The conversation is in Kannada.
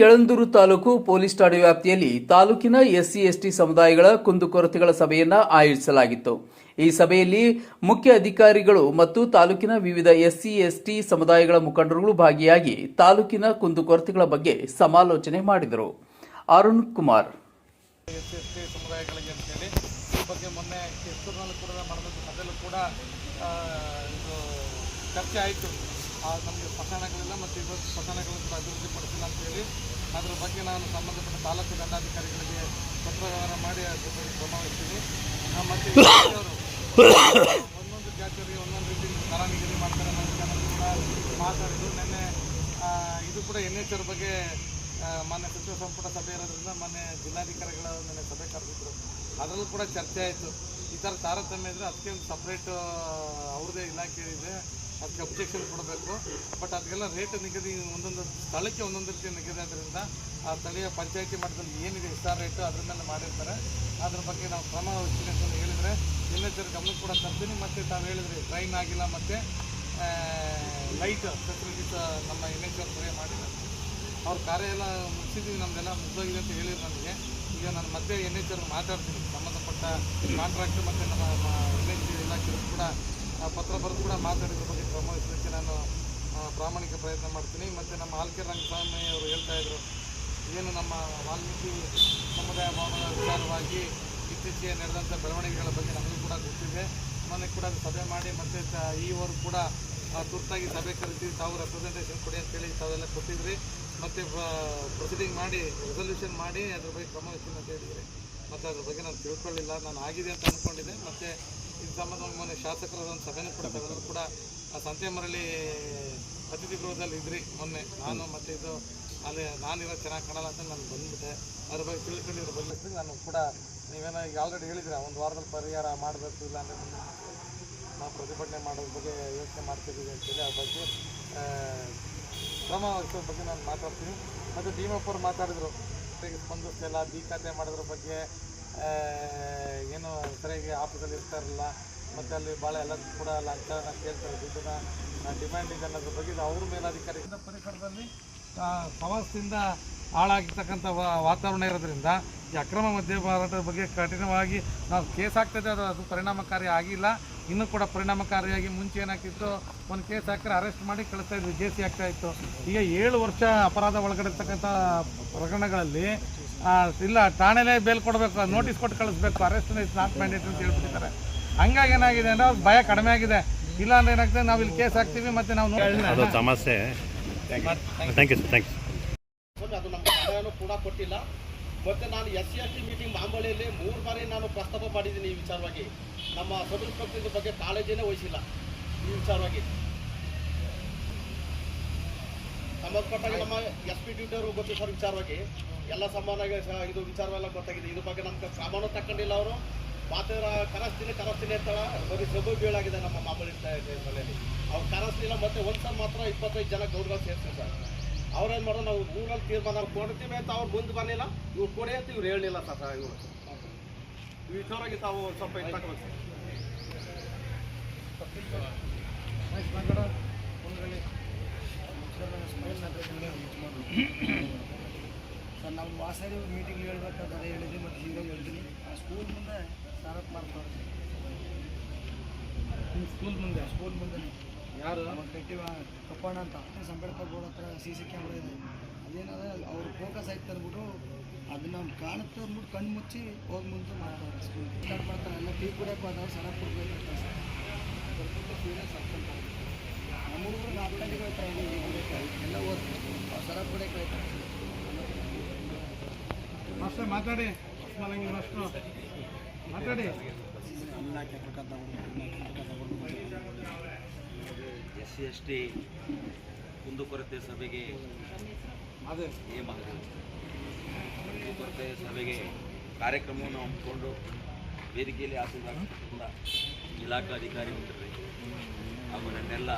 ಯಳಂದೂರು ತಾಲೂಕು ಪೊಲೀಸ್ ಠಾಣೆ ವ್ಯಾಪ್ತಿಯಲ್ಲಿ ತಾಲೂಕಿನ ಎಸ್ಸಿ ಎಸ್ಟಿ ಸಮುದಾಯಗಳ ಕುಂದುಕೊರತೆಗಳ ಸಭೆಯನ್ನು ಆಯೋಜಿಸಲಾಗಿತ್ತು. ಈ ಸಭೆಯಲ್ಲಿ ಮುಖ್ಯ ಅಧಿಕಾರಿಗಳು ಮತ್ತು ತಾಲೂಕಿನ ವಿವಿಧ ಎಸ್ಸಿ ಎಸ್ಟಿ ಸಮುದಾಯಗಳ ಮುಖಂಡರುಗಳು ಭಾಗಿಯಾಗಿ ತಾಲೂಕಿನ ಕುಂದುಕೊರತೆಗಳ ಬಗ್ಗೆ ಸಮಾಲೋಚನೆ ಮಾಡಿದರು. ಅರುಣ್ ಕುಮಾರ್. ಚರ್ಚೆ ಎಸ್ ನಮಗೆ ಪಟ್ಟಣಗಳಿಲ್ಲ ಮತ್ತು ಇವತ್ತು ಸ್ಮಶಾನಗಳನ್ನು ಕೂಡ ಅಂತ ಅಂತೇಳಿ ಅದರ ಬಗ್ಗೆ ನಾನು ಸಂಬಂಧಪಟ್ಟ ತಾಲೂಕು ದಂಡಾಧಿಕಾರಿಗಳಿಗೆ ಪತ್ರ ವ್ಯವಹಾರ ಮಾಡಿ ಅದ್ರ ಕ್ರಮ ವಹಿಸ್ತೀನಿ. ಮತ್ತು ಒಂದೊಂದು ಜಾತಿಯವರಿಗೆ ಒಂದೊಂದು ರೀತಿ ನಿಗದಿ ಮಾಡ್ತಾರೆ ಮಾತಾಡಿದ್ರು ನಿನ್ನೆ ಇದು ಕೂಡ ಎನ್ ಎಚ್ ಬಗ್ಗೆ ಮೊನ್ನೆ ಸಚಿವ ಸಂಪುಟ ಸಭೆ ಇರೋದ್ರಿಂದ ಮೊನ್ನೆ ಜಿಲ್ಲಾಧಿಕಾರಿಗಳ ನೆನ್ನೆ ಸಭೆ ಕರೆದಿದ್ರು. ಅದರಲ್ಲೂ ಕೂಡ ಚರ್ಚೆ ಆಯಿತು. ಈ ಥರ ತಾರತಮ್ಯ ಇದ್ದರೆ ಅದಕ್ಕೆ ಒಂದು ಸಪ್ರೇಟ್ ಅವ್ರದ್ದೇ ಇಲಾಖೆ ಇದೆ. ಅದಕ್ಕೆ ಅಬ್ಜೆಕ್ಷನ್ ಕೊಡಬೇಕು. ಬಟ್ ಅದಕ್ಕೆಲ್ಲ ರೇಟ್ ನಿಗದಿ ಒಂದೊಂದು ಸ್ಥಳಕ್ಕೆ ಒಂದೊಂದು ರೀತಿ ನಿಗದಿ ಆದ್ದರಿಂದ ಆ ಸ್ಥಳೀಯ ಪಂಚಾಯಿತಿ ಮಟ್ಟದಲ್ಲಿ ಏನಿದೆ ಸ್ಟಾರ್ ರೇಟು ಅದ್ರ ಮೇಲೆ ಮಾಡಿರ್ತಾರೆ. ಅದ್ರ ಬಗ್ಗೆ ನಾವು ಕ್ರಮ ವಹಿಸ್ತೀನಿ ಅಂತ ಹೇಳಿದರೆ ಎಲ್ಲೆಚ್ಚರ ಗಮನ ಕೂಡ ತರ್ತೀನಿ. ಮತ್ತು ತಾವು ಹೇಳಿದ್ರಿ ಟ್ರೈನ್ ಆಗಿಲ್ಲ ಮತ್ತು ಲೈಟ್ ಫೆಸಿಲಿಟೀಸ್ ನಮ್ಮ ಎನ್ ಎಚ್ ಅವ್ರ ಮಾಡಿದ್ದಾರೆ. ಅವ್ರ ಕಾರ್ಯ ಎಲ್ಲ ಮುಗಿಸಿದ್ದೀವಿ ನಮ್ದೆಲ್ಲ ಮುಗ್ದೋಗಿದೆ ಅಂತ ಹೇಳಿದ್ರು ನನಗೆ ಈಗ ನಾನು ಮತ್ತೆ ಎನ್ ಎಚ್ ಅವ್ರಿಗೆ ಮಾತಾಡ್ತೀನಿ. ಸಂಬಂಧಪಟ್ಟ ಕಾಂಟ್ರಾಕ್ಟ್ ಮತ್ತು ನಮ್ಮ ಎನ್ ಎಚ್ ಕೂಡ ಪತ್ರ ಬರೆದು ಕೂಡ ಮಾತಾಡಿದ್ರ ಬಗ್ಗೆ ಕ್ರಮ ವಹಿಸಲಿಕ್ಕೆ ನಾನು ಪ್ರಾಮಾಣಿಕ ಪ್ರಯತ್ನ ಮಾಡ್ತೀನಿ. ಮತ್ತು ನಮ್ಮ ಆಲ್ಕೆ ರಂಗಸ್ವಾಮಿ ಅವರು ಹೇಳ್ತಾ ಇದ್ರು, ಏನು ನಮ್ಮ ವಾಲ್ಮೀಕಿ ಸಮುದಾಯ ಭವನದ ವಿಚಾರವಾಗಿ ಇತ್ತೀಚೆಗೆ ನಡೆದಂಥ ಬೆಳವಣಿಗೆಗಳ ಬಗ್ಗೆ ನಮಗೂ ಕೂಡ ಗೊತ್ತಿದೆ. ಮೊನ್ನೆ ಕೂಡ ಸಭೆ ಮಾಡಿ, ಮತ್ತು ಈವರು ಕೂಡ ತುರ್ತಾಗಿ ಸಭೆ ಕರೆಸಿ ತಾವು ರೆಪ್ರೆಸೆಂಟೇಷನ್ ಕೊಡಿ ಅಂತೇಳಿ ತಾವೆಲ್ಲ ಕೊಟ್ಟಿದ್ರಿ. ಮತ್ತು ಪ್ರೊಸೀಡಿಂಗ್ ಮಾಡಿ ರೆಸಲ್ಯೂಷನ್ ಮಾಡಿ ಅದ್ರ ಬಗ್ಗೆ ಕ್ರಮ ವಹಿಸ್ತೀನಿ ಅಂತ ಹೇಳಿದ್ರಿ. ಮತ್ತು ಅದ್ರ ಬಗ್ಗೆ ನಾನು ತಿಳ್ಕೊಳ್ಳಿಲ್ಲ. ನಾನು ಆಗಿದೆ ಅಂತ ಅಂದ್ಕೊಂಡಿದ್ದೆ ಮತ್ತು ಇದು ಸಂಬಂಧವಾಗಿ ಮೊನ್ನೆ ಶಾಸಕರ ಒಂದು ಸಭೆನೂ ಕೂಡ ತಾವೆಲ್ಲರೂ ಕೂಡ ಆ ಸಂತೆ ಮರಳಿ ಅತಿಥಿ ಗೃಹದಲ್ಲಿ ಇದ್ರಿ ಮೊನ್ನೆ. ನಾನು ಮತ್ತು ಇದು ಅಲ್ಲಿ ನಾನಿರೋ ಚೆನ್ನಾಗಿ ಕಾಣಲ್ಲ ಅಂತ ನಾನು ಬಂದ್ಬಿಟ್ಟೆ. ಅದ್ರ ಬಗ್ಗೆ ತಿಳ್ಕೊಂಡಿದ್ರ ಬಗ್ಗೆ ನಾನು ಕೂಡ ನೀವೇನೋ ಈಗ ಆಲ್ರೆಡಿ ಹೇಳಿದ್ರೆ ಒಂದು ವಾರದಲ್ಲಿ ಪರಿಹಾರ ಮಾಡಬೇಕು ಇಲ್ಲ ಅಂದರೆ ನಾವು ಪ್ರತಿಭಟನೆ ಮಾಡೋದ್ರ ಬಗ್ಗೆ ಯೋಚನೆ ಮಾಡ್ತಿದ್ದೀವಿ ಅಂತೇಳಿ ಅದ್ರ ಬಗ್ಗೆ ಆ, ಕ್ರಮ ವಹಿಸೋ ಬಗ್ಗೆ ನಾನು ಮಾತಾಡ್ತೀನಿ. ಮತ್ತು ಭೀಮಪ್ಪ ಮಾತಾಡಿದರು ಮಾತಾಡಿದ್ರು ಸರಿಯಾಗಿ ಸ್ಪಂದಿಸ್ತಿಲ್ಲ ಬಿ ಖಾತೆ ಮಾಡೋದ್ರ ಬಗ್ಗೆ ಆ, ಏನು ಸರಿಯಾಗಿ ಆಫೀಸಲ್ಲಿ ಇರ್ತಾ ಇರಲಿಲ್ಲ ಮತ್ತು ಅಲ್ಲಿ ಭಾಳ ಎಲ್ಲ ಕೂಡ ಲಂಚನ ಕೇಳ್ತಾರೆ. ದುಡ್ಡನ್ನ ಡಿಮ್ಯಾಂಡ್ ಇದೆ ಅನ್ನೋದ್ರ ಬಗ್ಗೆ ಅವ್ರ ಮೇಲಾಧಿಕಾರಿ. ಪರಿಸರದಲ್ಲಿ ಸಮಸ್ಯೆಯಿಂದ ಹಾಳಾಗಿರ್ತಕ್ಕಂಥ ವಾತಾವರಣ ಇರೋದ್ರಿಂದ ಈ ಅಕ್ರಮ ಮದ್ಯ ಮಾರಾಟದ ಬಗ್ಗೆ ಕಠಿಣವಾಗಿ ನಾವು ಕೇಸ್ ಆಗ್ತದೆ ಅದು ಅದು ಪರಿಣಾಮಕಾರಿ ಆಗಿಲ್ಲ. ಇನ್ನೂ ಕೂಡ ಪರಿಣಾಮಕಾರಿಯಾಗಿ ಮುಂಚೆ ಏನಾಗ್ತಿತ್ತು, ಒಂದು ಕೇಸ್ ಹಾಕಿದ್ರೆ ಅರೆಸ್ಟ್ ಮಾಡಿ ಕಳಿಸ್ತಾ ಇದ್ವಿ ಜೆ ಸಿ ಆಗ್ತಾ ಇತ್ತು. ಈಗ ಏಳು ವರ್ಷ ಅಪರಾಧ ಒಳಗಡೆ ಇರ್ತಕ್ಕಂಥ ಪ್ರಕರಣಗಳಲ್ಲಿ ಇಲ್ಲ ಠಾಣೆಲೇ ಬೇಲ್ ಕೊಡಬೇಕು ನೋಟಿಸ್ ಕೊಟ್ಟು ಕಳಿಸ್ಬೇಕು ಅರೆಸ್ಟ್ ಇಸ್ ನಾಟ್ ಮ್ಯಾಂಡೇಟ್ ಅಂತ ಹೇಳ್ಬಿಟ್ಟಿದ್ದಾರೆ. ಹಂಗಾಗಿ ಏನಾಗಿದೆ ಅಂದರೆ ಅವ್ರ ಭಯ ಕಡಿಮೆ ಆಗಿದೆ. ಇಲ್ಲ ಅಂದ್ರೆ ಏನಾಗ್ತದೆ ನಾವು ಇಲ್ಲಿ ಕೇಸ್ ಹಾಕ್ತೀವಿ ಮತ್ತೆ ನಾವು ಸಮಸ್ಯೆ. Thank you sir thank you ಅದು ನಮ್ಮ ಕೂಡ ಕೊಟ್ಟಿಲ್ಲ. ಮತ್ತು ನಾನು S C S T meeting ಮಾಂಬಳಿಯಲ್ಲಿ ಮೂರು ಬಾರಿ ನಾನು ಪ್ರಸ್ತಾಪ ಮಾಡಿದ್ದೀನಿ ಈ ವಿಚಾರವಾಗಿ. ನಮ್ಮ ಸಬ್ ಇನ್ಸ್ಪೆಕ್ಟರ್ ಬಗ್ಗೆ ಕಾಳಜಿನೇ ವಹಿಸಿಲ್ಲ ಈ ವಿಚಾರವಾಗಿ. ಸಂಬಂಧಪಟ್ಟಾಗ ನಮ್ಮ ಎಸ್ ಪಿ ಡ್ಯೂಟಿ ಅವರು ಗೊತ್ತು ಸರ್ ವಿಚಾರವಾಗಿ. ಎಲ್ಲ ಸಂಬಂಧ ಇದು ವಿಚಾರವೆಲ್ಲ ಗೊತ್ತಾಗಿದೆ. ಇದ್ರ ಬಗ್ಗೆ ನಮ್ಗೆ ಸಾಮಾನು ತಕ್ಕೊಂಡಿಲ್ಲ ಅವರು. ಮಾತ್ರ ಕರೆಸ್ತೀನಿ ಕರೆಸ್ತೀನಿ ಅಂತ ಬರೀ ಸಬ್ ಬೀಳಾಗಿದೆ ನಮ್ಮ ಮಾಮೂಲಿ ಮನೆಯಲ್ಲಿ. ಅವ್ರು ಕರೆಸ್ಲಿಲ್ಲ ಮತ್ತೆ ಒಂದ್ಸಲ ಮಾತ್ರ ಇಪ್ಪತ್ತೈದು ಜನ ಗೌಡ್ಗಳು ಸೇರ್ತೀವಿ ಸರ್. ಅವ್ರೇನು ಮಾಡೋದು, ನಾವು ಊರಲ್ಲಿ ತೀರ್ಮಾನ ಕೊಡ್ತೀವಿ ಅಂತ ಅವ್ರು ಮುಂದೆ ಬರಲಿಲ್ಲ ಇವ್ರು ಕೊಡಿ ಅಂತ ಇವ್ರು ಹೇಳಲಿಲ್ಲ ಸರ್ ಇವರು. ವಿಚಾರವಾಗಿ ತಾವು ಒಂದ್ ಸ್ವಲ್ಪ ಇದು ತಗೋಬೇಕು ಸರ್ ನಾವು ವಾಸರಿ ಮೀಟಿಂಗ್ ಹೇಳ್ಬೇಕಾದ್ರೆ ಹೇಳಿದ್ವಿ ಮತ್ತು ಹೀರೋ ಹೇಳ್ತೀನಿ. ಆ ಸ್ಕೂಲ್ ಮುಂದೆ ಸಾರತ್ ಮಾಡ್ತಾರೆ. ನಿಮ್ಮ ಸ್ಕೂಲ್ ಮುಂದೆ ಸ್ಕೂಲ್ ಮುಂದೆ. ಯಾರು? ಅವಾಗ ಕಟ್ಟಿ ಕಪ್ಪಣ್ಣ ಅಂತ. ಸಂಬೇಡ್ಕರ್ ಬೋರ್ಡ್ ಹತ್ರ ಸಿ ಸಿ ಕ್ಯಾಮ್ರಾ ಇದೆ. ಅದೇನದ ಅವ್ರು ಫೋಕಸ್ ಆಯ್ತು ಅಂದ್ಬಿಟ್ಟು ಅದನ್ನ ಕಾಣುತ್ತೆ ಅಂದ್ಬಿಟ್ಟು ಕಣ್ಣು ಮುಚ್ಚಿ ಹೋಗಿ ಮುಂದೆ ಮಾಡ್ತಾರೆ ಸ್ಕೂಲ್ ಸ್ಟಾರ್ಟ್ ಮಾಡ್ತಾರೆ. ಎಲ್ಲ ಟೀ ಕುಡಿಯೋಕೆ ಹೋದವ್ರು ಸರ ಕೊಡ್ಬೇಕು ಸರ್. ಬರ್ಬಿಟ್ಟು ಸೀರಿಯಸ್ ಆಗ್ತಾರೆ ನಮ್ಮ ಹುಡುಗರು ನಾಲ್ಕು ಗಂಟೆಗೆ ಹೋಗ್ತಾರೆ ಎಲ್ಲ ಓದ್ತಾರೆ ಸರ ಕೂಡ ಹೋಗ್ತಾರೆ ಮಾಸ್ಟರ್ ಮಾತಾಡಿ. ಮಾಸ್ಟ್ರು ಮಾತಾಡಿ ಎಸ್ ಸಿ ಎಸ್ ಟಿ ಕುಂದುಕೊರತೆ ಸಭೆಗೆ ಕುಂದುಕೊರತೆ ಸಭೆಗೆ ಕಾರ್ಯಕ್ರಮವನ್ನು ಹಮ್ಮಿಕೊಂಡು ವೇದಿಕೆಯಲ್ಲಿ ಆಸೆ ಇಲಾಖಾ ಅಧಿಕಾರಿ ಮಿತ್ರರೇ ಹಾಗೂ ನನ್ನೆಲ್ಲ